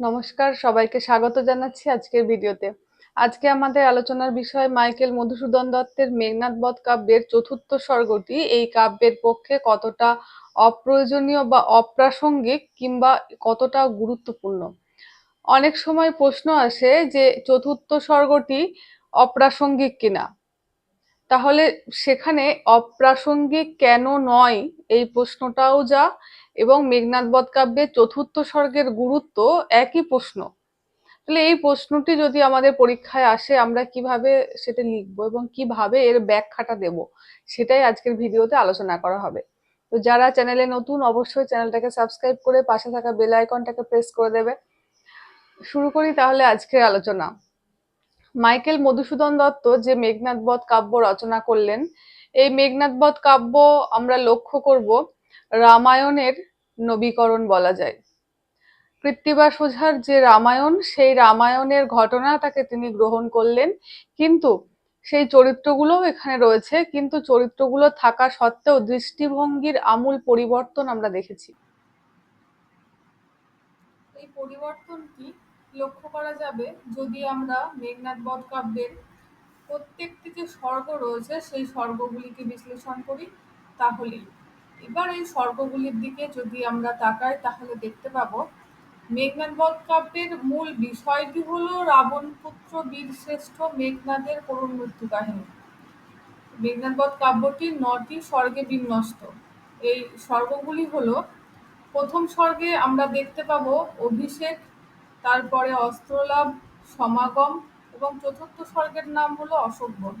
নমস্কার, সবাইকে স্বাগত জানাচ্ছি আজকের ভিডিওতে। আজকে আমাদের আলোচনার বিষয় মাইকেল মধুসূদন দত্তের মেঘনাথ বধ কাব্যের চতুর্থ স্বর্গটি। এই কাব্যের পক্ষে কতটা অপ্রয়োজনীয় বা অপ্রাসঙ্গিক কিংবা কতটা গুরুত্বপূর্ণ? অনেক সময় প্রশ্ন আসে যে চতুর্থ স্বর্গটি অপ্রাসঙ্গিক কিনা? তাহলে সেখানে অপ্রাসঙ্গিক কেন নয়? এই প্রশ্নটাও যা এবং মেঘনাথ বধ কাব্যের চতুর্থ স্বর্গের গুরুত্ব একই প্রশ্ন। তাহলে এই প্রশ্নটি যদি আমাদের পরীক্ষায় আসে, আমরা কীভাবে সেটা লিখব এবং কীভাবে এর ব্যাখ্যাটা দেব, সেটাই আজকের ভিডিওতে আলোচনা করা হবে। তো যারা চ্যানেলে নতুন, অবশ্যই চ্যানেলটাকে সাবস্ক্রাইব করে পাশে থাকা বেল আইকনটাকে প্রেস করে দেবে। শুরু করি তাহলে আজকের আলোচনা। মাইকেল মধুসূদন দত্ত যে মেঘনাথ বধ কাব্য রচনা করলেন, এই মেঘনাথ বধ কাব্য আমরা লক্ষ্য করব রামায়ণের নবীকরণ বলা যায়। কৃত্তিবাস ওঝার যে রামায়ণ, সেই রামায়ণের ঘটনা তাকে তিনি গ্রহণ করলেন। কিন্তু সেই চরিত্রগুলো এখানে রয়েছে। কিন্তু চরিত্রগুলো থাকা সত্ত্বেও দৃষ্টিভঙ্গির আমূল পরিবর্তন আমরা দেখেছি। এই পরিবর্তনটি লক্ষ্য করা যাবে যদি আমরা মেঘনাথ বধ কাব্যের প্রত্যেকটি যে স্বর্গ রয়েছে, সেই স্বর্গগুলিকে বিশ্লেষণ করি, তাহলেই। এবার এই স্বর্গগুলির দিকে যদি আমরা তাকাই, তাহলে দেখতে পাবো মেঘনাথ বধ কাব্যের মূল বিষয়টি হলো রাবণ পুত্র বীরশ্রেষ্ঠ মেঘনাথের করুণ মৃত্যু কাহিনী। মেঘনাথ বধ কাব্যটি নটি স্বর্গে বিন্যস্ত। এই স্বর্গগুলি হলো, প্রথম স্বর্গে আমরা দেখতে পাবো অভিষেক, তারপরে অস্ত্রলাভ, সমাগম, এবং চতুর্থ স্বর্গের নাম হলো অশোকবন।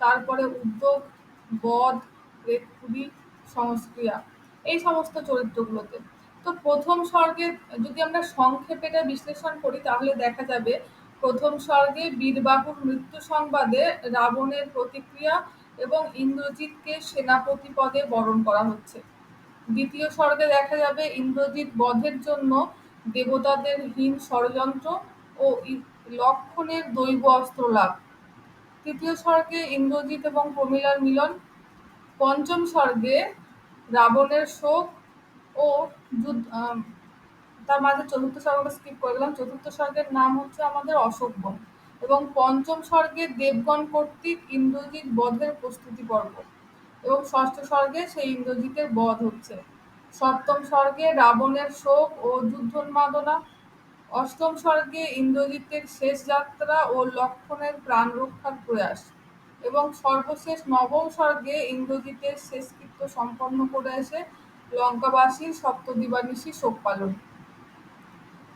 তারপরে উদ্যোগ, বধ রেতপুরী সংস্ক্রিয়া, এই সমস্ত চরিত্রগুলোতে। তো প্রথম স্বর্গে যদি আমরা সংক্ষেপে এটা বিশ্লেষণ করি, তাহলে দেখা যাবে প্রথম স্বর্গে বীরবাহুর মৃত্যু সংবাদে রাবণের প্রতিক্রিয়া এবং ইন্দ্রজিৎকে সেনাপতি পদে বরণ করা হচ্ছে। দ্বিতীয় স্বর্গে দেখা যাবে ইন্দ্রজিৎ বধের জন্য দেবতাদের হীন ষড়যন্ত্র ও লক্ষণের দৈব অস্ত্র লাভ। তৃতীয় স্বর্গে ইন্দ্রজিৎ এবং প্রমিলার মিলন। পঞ্চম স্বর্গে রাবণের শোক ও যুদ্ধ তার মাঝে চতুর্থ স্বর্গটা স্কিপ করে দিলাম। চতুর্থ স্বর্গের নাম হচ্ছে আমাদের অশোক বন এবং পঞ্চম স্বর্গে দেবগণ কর্তৃক ইন্দ্রজিৎ বধের প্রস্তুতি পর্ব এবং ষষ্ঠ স্বর্গে সেই ইন্দ্রজিতের বধ হচ্ছে। সপ্তম স্বর্গে রাবণের শোক ও যুদ্ধোন্মাদনা অষ্টম স্বর্গে ইন্দ্রজিতের শেষ যাত্রা ও লক্ষণের প্রাণ রক্ষার প্রয়াস। এবং সর্বশেষ নবম স্বর্গে ইন্দ্রজিতের শেষকৃত্য সম্পন্ন করে এসে লঙ্কাবাসীর সপ্তদিবানিশী শোক পালন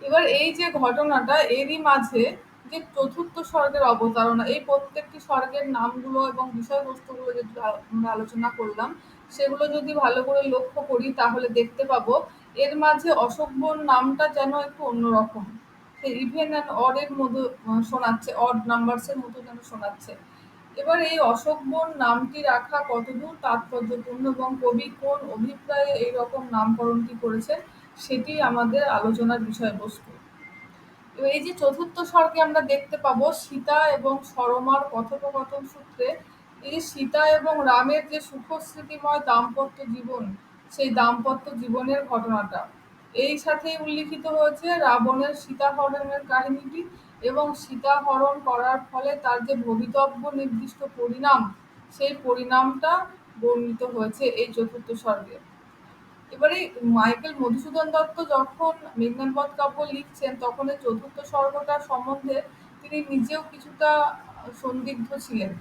এবার এই যে ঘটনাটা, এরই মাঝে যে চতুর্থ স্বর্গের অবতারণা, এই প্রত্যেকটি স্বর্গের নামগুলো এবং বিষয়বস্তুগুলো যে আমরা আলোচনা করলাম, সেগুলো যদি ভালো করে লক্ষ্য করি, তাহলে দেখতে পাবো এর মাঝে অশোকবন নামটা যেন একটু অন্যরকম। সে ইভেন অ্যান্ড অডের মতো শোনাচ্ছে, অড নাম্বারসের মতো যেন শোনাচ্ছে। এবার এই অশোকবন নামটি রাখা কতদূর তাৎপর্যপূর্ণ এবং কবি কোন অভিপ্রায়ে এই রকম নামকরণটি করেছেন সেটি আমাদের আলোচনার বিষয়বস্তু। এই যে চতুর্থ স্বর্গে আমরা দেখতে পাবো, সীতা এবং সরমার কথোপকথন সূত্রে, এই যে সীতা এবং রামের যে সুখস্মৃতিময় দাম্পত্য জীবন, সেই দাম্পত্য জীবনের ঘটনাটা। এই সাথেই উল্লিখিত হয়েছে রাবণের সীতাহরণের কাহিনীটি। এবং সীতাহরণ করার ফলে তার যে ভবিতব্য নির্দিষ্ট পরিণাম, সেই পরিণামটা বর্ণিত হয়েছে এই চতুর্থ স্বর্গে। এবারে মাইকেল মধুসূদন দত্ত যখন মেঘনাথ বধ কাব্য লিখছেন, তখন এই চতুর্থ স্বর্গটা সম্বন্ধে তিনি নিজেও কিছুটা সন্দিগ্ধ ছিলেন।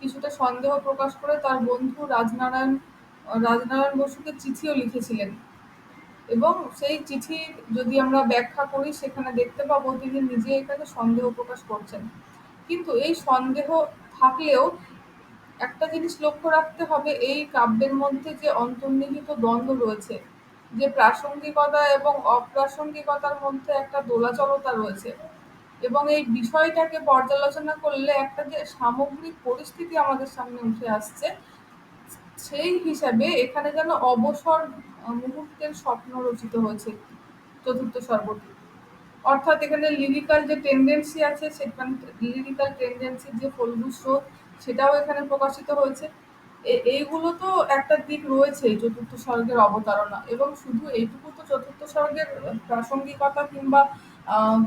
কিছুটা সন্দেহ প্রকাশ করে তার বন্ধু রাজনারায়ণ রাজনারায়ণ বসুকে চিঠিও লিখেছিলেন। এবং সেই চিঠি যদি আমরা ব্যাখ্যা করি, সেখানে দেখতে পাবো তিনি নিজে এখানে সন্দেহ প্রকাশ করছেন। কিন্তু এই সন্দেহ থাকলেও একটা জিনিস লক্ষ্য রাখতে হবে, এই কাব্যের মধ্যে যে অন্তর্নিহিত দ্বন্দ্ব রয়েছে, যে প্রাসঙ্গিকতা এবং অপ্রাসঙ্গিকতার মধ্যে একটা দোলাচলতা রয়েছে এবং এই বিষয়টাকে পর্যালোচনা করলে একটা যে সামগ্রিক পরিস্থিতি আমাদের সামনে উঠে আসছে, সেই হিসাবে এখানে যেন অবসর মুহূর্তের স্বপ্ন রচিত হয়েছে চতুর্থ সর্বটি। অর্থাৎ এখানে লিরিক্যাল যে টেন্ডেন্সি আছে, সেখানে লিরিক্যাল টেন্ডেন্সির যে ফলগু স্রোত, সেটাও এখানে প্রকাশিত হয়েছে। এইগুলো তো একটা দিক রয়েছে চতুর্থ স্বর্গের অবতারণা। এবং শুধু এইটুকু তো চতুর্থ স্বর্গের প্রাসঙ্গিকতা কিংবা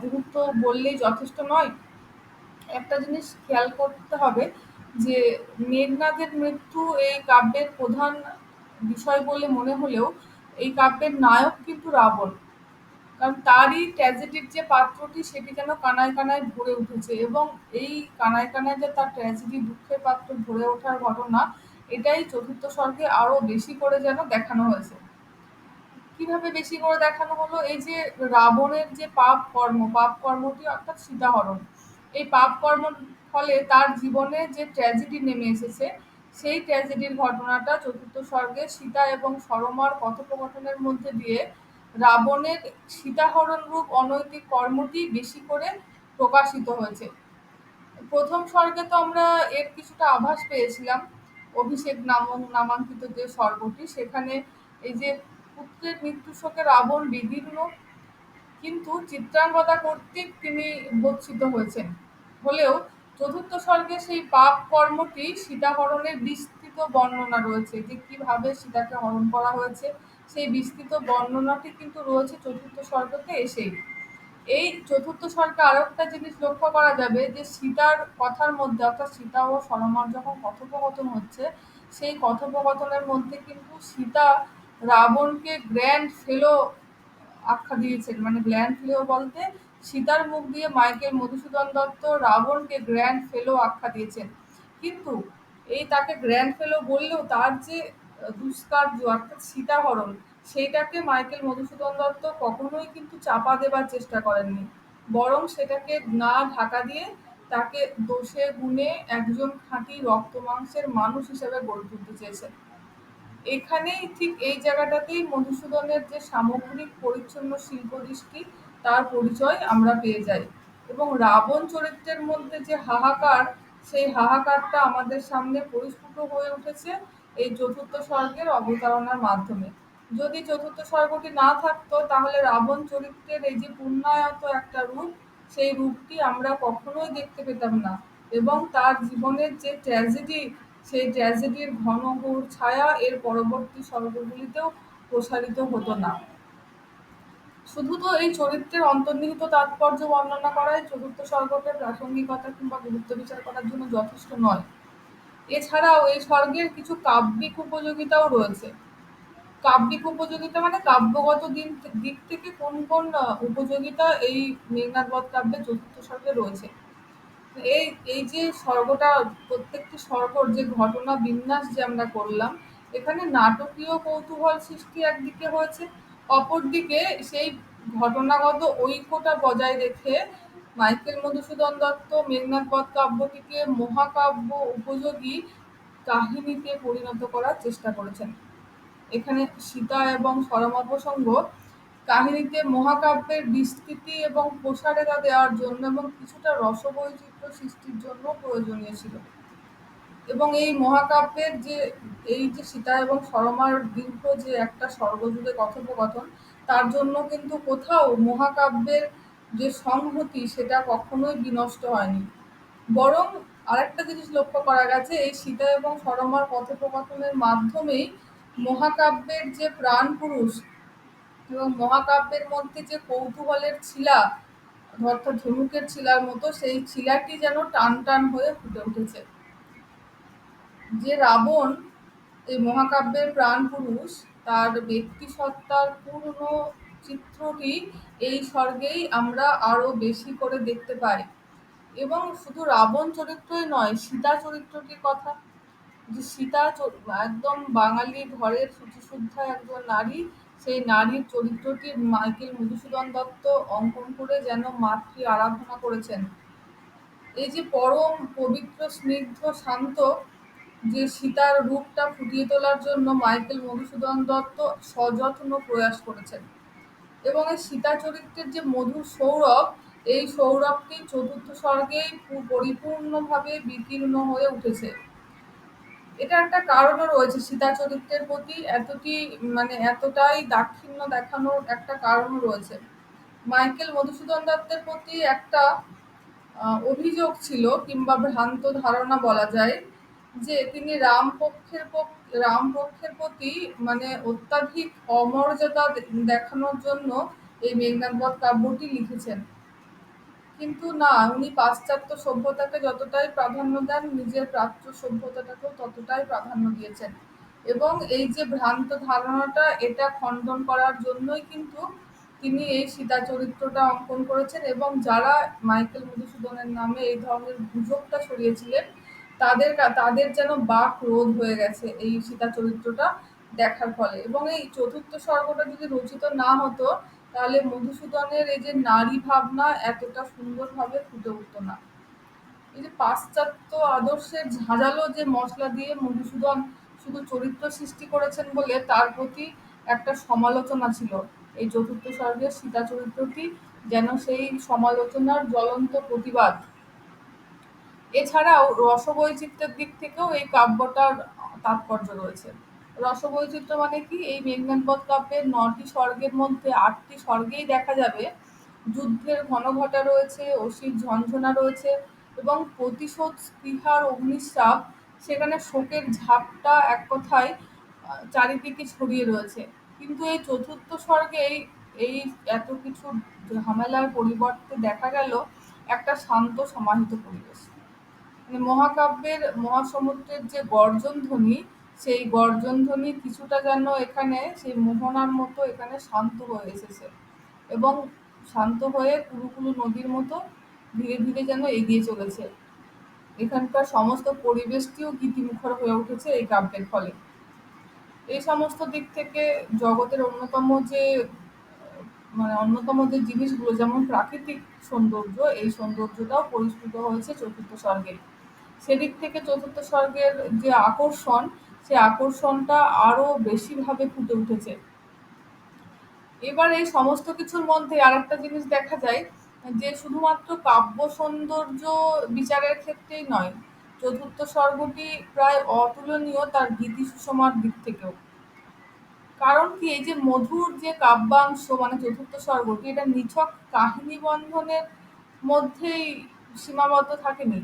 গুরুত্ব বললেই যথেষ্ট নয়। একটা জিনিস খেয়াল করতে হবে যে মেঘনাদের মৃত্যু এই কাব্যের প্রধান বিষয় বলে মনে হলেও এই কাব্যের নায়ক কিন্তু রাবণ। কারণ তারই ট্র্যাজেডির যে পাত্রটি, সেটি যেন কানায় কানায় ভরে উঠেছে এবং এই কানায় কানায় যে তার ট্র্যাজেডি দুঃখের পাত্র ভরে ওঠার ঘটনা, এটাই চতুর্থ স্বর্গে আরও বেশি করে যেন দেখানো হয়েছে। কীভাবে বেশি করে দেখানো হলো? এই যে রাবণের যে পাপ কর্ম, পাপ কর্মটি অর্থাৎ সীতাহরণ। এই পাপ কর্মর ফলে তার জীবনে যে ট্র্যাজেডি নেমে এসেছে সেই ট্র্যাজেডির ঘটনাটা চতুর্থ স্বর্গে সীতা এবং সরমার কথোপকথনের মধ্যে দিয়ে রাবণের সীতাহরণ রূপ অনৈতিক কর্মটি বেশি করে প্রকাশিত হয়েছে। প্রথম স্বর্গে তো আমরা এর কিছুটা আভাস পেয়েছিলাম, অভিষেক নামক নামাঙ্কিত যে স্বর্গটি, সেখানে এই যে পুত্রের মৃত্যু শোকে রাবণ বিদীর্ণ, কিন্তু চিত্রাঙ্গদা কর্তৃক তিনি ভর্ৎসিত হয়েছেন। হলেও চতুর্থ স্বর্গে সেই পাপ কর্মটি সীতাহরণের বিস্তৃত বর্ণনা রয়েছে। যে কীভাবে সীতাকে হরণ করা হয়েছে, সেই বিস্তৃত বর্ণনাটি কিন্তু রয়েছে চতুর্থ স্বর্গতে এসেই। এই চতুর্থ স্বর্গে আরও একটা জিনিস লক্ষ্য করা যাবে যে সীতার কথার মধ্যে, অর্থাৎ সীতা ও সরমার যখন কথোপকথন হচ্ছে, সেই কথোপকথনের মধ্যে কিন্তু সীতা রাবণকে গ্র্যান্ড ফেলো আখ্যা দিয়েছেন। মানে গ্র্যান্ড ফেলো বলতে সীতার মুখ দিয়ে মাইকেল মধুসূদন দত্ত রাবণকে গ্র্যান্ড ফেলো আখ্যা দিয়েছেন। কিন্তু এই তাকে গ্র্যান্ড ফেলো বললেও তার যে দুষ্কার্য, অর্থাৎ সীতাহরণ, সেইটাকে মাইকেল মধুসূদন দত্ত কখনোই কিন্তু চাপা দেবার চেষ্টা করেননি। বরং সেটাকে না ঢাকা দিয়ে তাকে দোষে গুণে একজন খাঁটি রক্ত মাংসের মানুষ হিসেবে গড়ে তুলতে চেয়েছেন। এখানেই ঠিক এই জায়গাটাতেই মধুসূদনের যে সামগ্রিক পরিচ্ছন্ন শিল্পদৃষ্টি তার পরিচয় আমরা পেয়ে যাই। এবং রাবণ চরিত্রের মধ্যে যে হাহাকার, সেই হাহাকারটা আমাদের সামনে পরিস্ফুট হয়ে উঠেছে এই চতুর্থ স্বর্গের অবতারণার মাধ্যমে। যদি চতুর্থ স্বর্গটি না থাকতো, তাহলে রাবণ চরিত্রের এই যে পূর্ণায়ত একটা রূপ, সেই রূপটি আমরা কখনোই দেখতে পেতাম না। এবং তার জীবনের যে ট্র্যাজেডি সেই ট্র্যাজেডির ঘন ঘোর ছায়া এর পরবর্তী স্বর্গগুলিতেও প্রসারিত হতো না। শুধু তো এই চরিত্রের অন্তর্নিহিত তাৎপর্য বর্ণনা করাই চতুর্থ স্বর্গকে প্রাসঙ্গিকতা কিংবা গুরুত্ব বিচার করার জন্য যথেষ্ট নয়। এছাড়াও এই স্বর্গের কিছু কাব্যিক উপযোগিতাও রয়েছে। কাব্যিক উপযোগিতা মানে কাব্যগত দিন দিক থেকে কোন কোন উপযোগিতা এই মেঘনাদ বধ কাব্যে চতুর্থ স্বর্গে রয়েছে। এই এই যে স্বর্গটা, প্রত্যেকটি স্বর্গর যে ঘটনা বিন্যাস যে আমরা করলাম, এখানে নাটকীয় কৌতূহল সৃষ্টি একদিকে হয়েছে অপরদিকে সেই ঘটনাগত ঐক্যটা বজায় রেখে মাইকেল মধুসূদন দত্ত, মেঘনাদ বধ কাব্যটিকে মহাকাব্য উপযোগী কাহিনীতে পরিণত করার চেষ্টা করেছেন। এখানে সীতা এবং সরমা প্রসঙ্গ কাহিনীতে মহাকাব্যের বিস্তৃতি এবং প্রসারেতা দেওয়ার জন্য এবং কিছুটা রসবৈচিত্র্য সৃষ্টির জন্য প্রয়োজনীয় ছিল। এবং এই মহাকাব্যের যে, এই যে সীতা এবং সরমার দীর্ঘ যে একটা সর্বজুড়ে কথোপকথন, তার জন্য কিন্তু কোথাও মহাকাব্যের যে সংহতি সেটা কখনোই বিনষ্ট হয়নি। বরং আরেকটা জিনিস লক্ষ্য করা গেছে, এই সীতা এবং সরমার কথোপকথনের মাধ্যমেই মহাকাব্যের যে প্রাণ পুরুষ এবং মহাকাব্যের মধ্যে যে কৌতূহলের ছিলা, অর্থাৎ ঝুমুকের ছিলার মতো, সেই ছিলাটি যেন টান টান হয়ে ফুটে উঠেছে। যে রাবণ, এই মহাকাব্যের প্রাণ পুরুষ তার ব্যক্তি সত্তার পূর্ণ চিত্রটি এই স্বর্গেই আমরা আরও বেশি করে দেখতে পাই। এবং শুধু রাবণ চরিত্রই নয়, সীতা চরিত্রটির কথা। যে সীতা একদম বাঙালি ঘরের শুচিশুদ্ধা একজন নারী, সেই নারীর চরিত্রটি মাইকেল মধুসূদন দত্ত অঙ্কন করে যেন মাতৃ আরাধনা করেছেন। এই যে পরম পবিত্র, স্নিগ্ধ, শান্ত যে সীতার রূপটা ফুটিয়ে তোলার জন্য মাইকেল মধুসূদন দত্ত সযত্ন প্রয়াস করেছেন। এবং এই সীতা চরিত্রের যে মধুর সৌরভ, এই সৌরভটি চতুর্থ স্বর্গেই পরিপূর্ণভাবে বিকীর্ণ হয়ে উঠেছে। এটা একটা কারণও রয়েছে সীতা চরিত্রের প্রতি, এতটি মানে এতটাই দাক্ষিণ্য দেখানোর একটা কারণও রয়েছে। মাইকেল মধুসূদন দত্তের প্রতি একটা অভিযোগ ছিল কিংবা ভ্রান্ত ধারণা বলা যায় যে তিনি রাম পক্ষের পক- রাম পক্ষের প্রতি মানে অত্যাধিক অমর্যাদা দেখানোর জন্য এই মেঘনাদ বধ কাব্যটি লিখেছেন। কিন্তু না, উনি পাশ্চাত্য সভ্যতাকে যতটাই প্রাধান্য দেন, নিজের প্রাচ্য সভ্যতাটাকেও ততটাই প্রাধান্য দিয়েছেন। এবং এই যে ভ্রান্ত ধারণাটা, এটা খণ্ডন করার জন্যই কিন্তু তিনি এই সীতা চরিত্রটা অঙ্কন করেছেন এবং যারা মাইকেল মধুসূদনের নামে এই ধরনের গুজবটা ছড়িয়েছিলেন তাদের তাদের যেন বাক রোধ হয়ে গেছে এই সীতা চরিত্রটা দেখার ফলে। এবং এই চতুর্থ স্বর্গটা যদি রচিত না হতো, তাহলে মধুসূদনের এই যে নারী ভাবনা এতটা সুন্দরভাবে ফুটে উঠতো না। এই যে পাশ্চাত্য আদর্শের ঝাঁঝালো যে মশলা দিয়ে মধুসূদন শুধু চরিত্র সৃষ্টি করেছেন বলে তার প্রতি একটা সমালোচনা ছিল। এই চতুর্থ স্বর্গের সীতা চরিত্রটি যেন সেই সমালোচনার জ্বলন্ত প্রতিবাদ এছাড়াও রসবৈচিত্র্যের দিক থেকেও এই কাব্যটার তাৎপর্য রয়েছে। রসবৈচিত্র্য মানে কি? এই মেঘনাদবধ কাব্যের নটি স্বর্গের মধ্যে আটটি স্বর্গেই দেখা যাবে। যুদ্ধের ঘনঘটা রয়েছে অসির ঝঞ্ঝনা রয়েছে এবং প্রতিশোধ স্পৃহার অগ্নিশ্রাপ সেখানে শোকের ঝাপটা এক কথায় চারিদিকে ছড়িয়ে রয়েছে। কিন্তু এই চতুর্থ স্বর্গে এই এত কিছু ঝামেলার পরিবর্তে দেখা গেল একটা শান্ত সমাহিত পরিবেশ। মহাকাব্যের, মহাসমুদ্রের যে গর্জন ধ্বনি সেই গর্জন ধ্বনি কিছুটা যেন এখানে, সেই মোহনার মতো এখানে শান্ত হয়ে এসেছে। এবং শান্ত হয়ে কুলুকুলু নদীর মতো ধীরে ধীরে যেন এগিয়ে চলেছে। এখানকার সমস্ত পরিবেশটিও গীতিমুখর হয়ে উঠেছে এই কাব্যের ফলে। এই সমস্ত দিক থেকে জগতের অন্যতম যে মানে অন্যতম যে জিনিসগুলো, যেমন প্রাকৃতিক সৌন্দর্য, এই সৌন্দর্যটাও পরিস্ফুট হয়েছে চতুর্থ স্বর্গে। সেদিক থেকে চতুর্থ স্বর্গের যে আকর্ষণ, সে আকর্ষণটা আরও বেশিভাবে ফুটে উঠেছে। এবার এই সমস্ত কিছুর মধ্যে আরেকটা জিনিস দেখা যায়, যে শুধুমাত্র কাব্য সৌন্দর্য বিচারের ক্ষেত্রেই নয়, চতুর্থ স্বর্গটি প্রায় অতুলনীয় তার গীতি সুষমার দিক থেকেও। কারণ কি, এই যে মধুর যে কাব্যাংশ মানে চতুর্থ স্বর্গটি, এটা নিছক কাহিনী বন্ধনের মধ্যেই সীমাবদ্ধ থাকেনি।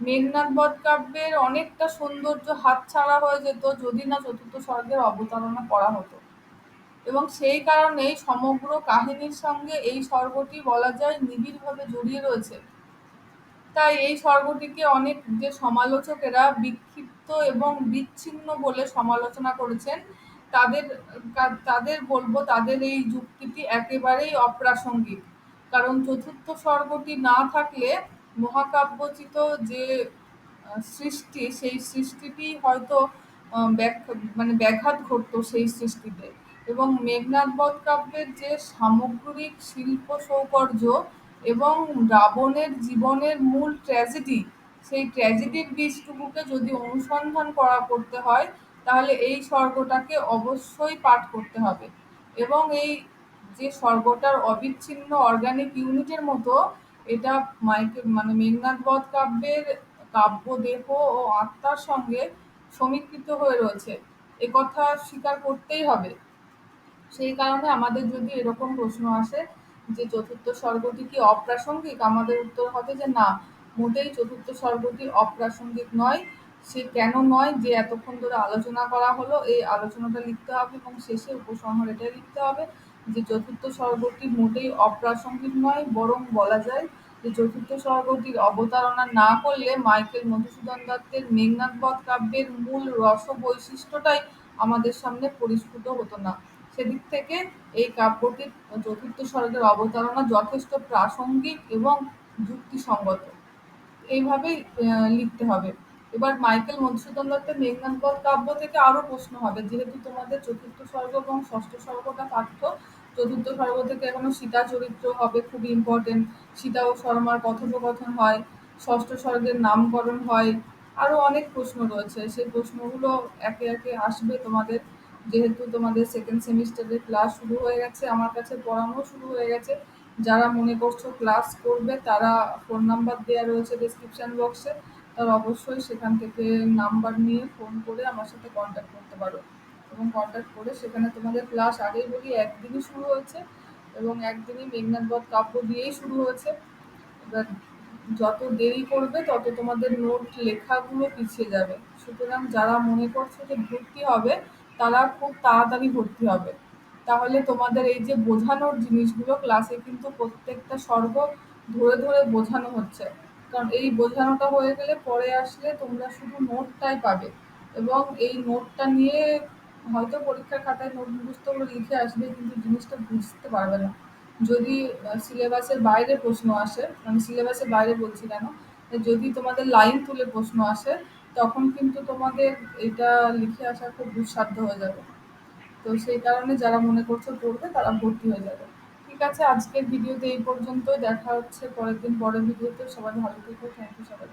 মেঘনাদ বধ কাব্যের অনেকটা সৌন্দর্য হাতছাড়া হয়ে যেত যদি না চতুর্থ স্বর্গের অবতারণা করা হতো। এবং সেই কারণেই সমগ্র কাহিনীর সঙ্গে এই স্বর্গটি বলা যায় নিবিড়ভাবে জড়িয়ে রয়েছে। তাই এই স্বর্গটিকে অনেক যে সমালোচকেরা বিক্ষিপ্ত এবং বিচ্ছিন্ন বলে সমালোচনা করেছেন, তাদের তাদের বলব তাদের এই যুক্তিটি একেবারেই অপ্রাসঙ্গিক। কারণ চতুর্থ স্বর্গটি না থাকলে মহাকাব্যচিত যে সৃষ্টি, সেই সৃষ্টিটি হয়তো মানে ব্যাঘাত ঘটতো সেই সৃষ্টিতে। এবং মেঘনাদ বধ কাব্যের যে সামগ্রিক শিল্প সৌকর্য এবং রাবণের জীবনের মূল ট্র্যাজেডি সেই ট্র্যাজেডির বীজটুকুকে যদি অনুসন্ধান করা করতে হয়, তাহলে এই স্বর্গটাকে অবশ্যই পাঠ করতে হবে। এবং এই যে স্বর্গটার অবিচ্ছিন্ন অর্গানিক ইউনিটের মতো এটা মাইকে মানে মেঘনাদ বধ কাব্যের কাব্য দেহ ও আত্মার সঙ্গে সমীকৃত হয়ে রয়েছে। এ কথা স্বীকার করতেই হবে। সেই কারণে আমাদের যদি এরকম প্রশ্ন আসে যে চতুর্থ স্বর্গটি কি অপ্রাসঙ্গিক? আমাদের উত্তর হবে যে না, মোটেই চতুর্থ স্বর্গটি অপ্রাসঙ্গিক নয়। সে কেন নয়? যে এতক্ষণ ধরে আলোচনা করা হলো, এই আলোচনাটা লিখতে হবে এবং শেষে উপসংহার এটাই লিখতে হবে। যে চতুর্থ স্বর্গটি মোটেই অপ্রাসঙ্গিক নয়, বরং বলা যায় যে চতুর্থ স্বর্গটির অবতারণা না করলে মাইকেল মধুসূদন দত্তের মেঘনাদ বধ কাব্যের মূল রস বৈশিষ্ট্যটাই আমাদের সামনে পরিস্ফুট হতো না। সেদিক থেকে এই কাব্যটির চতুর্থ স্বর্গের অবতারণা যথেষ্ট প্রাসঙ্গিক এবং যুক্তিসঙ্গত। এইভাবেই লিখতে হবে। এবার মাইকেল মধুসূদন দত্তের মেঘনাদ বধ কাব্য থেকে আরও প্রশ্ন হবে, যেহেতু তোমাদের চতুর্থ স্বর্গ এবং ষষ্ঠ স্বর্গটা পাঠ্য চতুর্থ স্বর্গ থেকে এখনও সীতা চরিত্র হবে খুবই ইম্পর্টেন্ট সীতা ও শর্মার কথোপকথন হয়, ষষ্ঠ স্বর্গের নামকরণ হয় আরও অনেক প্রশ্ন রয়েছে। সেই প্রশ্নগুলো একে একে আসবে তোমাদের। যেহেতু তোমাদের সেকেন্ড সেমিস্টারের ক্লাস শুরু হয়ে গেছে, আমার কাছে পড়ানো শুরু হয়ে গেছে। যারা মনে করছ ক্লাস করবে, তারা ফোন নাম্বার দেওয়া রয়েছে ডেসক্রিপশন বক্সে তারা অবশ্যই সেখান থেকে নাম্বার নিয়ে ফোন করে আমার সাথে কন্ট্যাক্ট করতে পারো। এবং কন্ট্যাক্ট করে, সেখানে তোমাদের ক্লাস আগেই বলি একদিনই শুরু হয়েছে এবং একদিনই মেঘনাথ বধ কাব্য দিয়েই শুরু হয়েছে। এবার যত দেরি করবে, তত তোমাদের নোট লেখাগুলো পিছিয়ে যাবে। সুতরাং যারা মনে করছে যে ভর্তি হবে, তারা খুব তাড়াতাড়ি ভর্তি হবে। তাহলে তোমাদের এই যে বোঝানোর জিনিসগুলো ক্লাসে কিন্তু প্রত্যেকটা স্বর্গ ধরে ধরে বোঝানো হচ্ছে। কারণ এই বোঝানোটা হয়ে গেলে পরে আসলে তোমরা শুধু নোটটাই পাবে এবং এই নোটটা নিয়ে হয়তো পরীক্ষার খাতায় নোট মুখস্থ লিখে আসবে, কিন্তু জিনিসটা বুঝতে পারবে না। যদি সিলেবাসের বাইরে প্রশ্ন আসে মানে সিলেবাসের বাইরে বলছি কেন যদি তোমাদের লাইন তুলে প্রশ্ন আসে, তখন কিন্তু তোমাদের এটা লিখে আসা খুব দুঃসাধ্য হয়ে যাবে। তো সেই কারণে যারা মনে করছ পড়বে, তারা ভর্তি হয়ে যাবে। ঠিক আছে, আজকের ভিডিওতে এই পর্যন্ত দেখা হচ্ছে পরের দিন, পরের ভিডিওতে। সবাই ভালো থেকো। থ্যাংক ইউ সবাই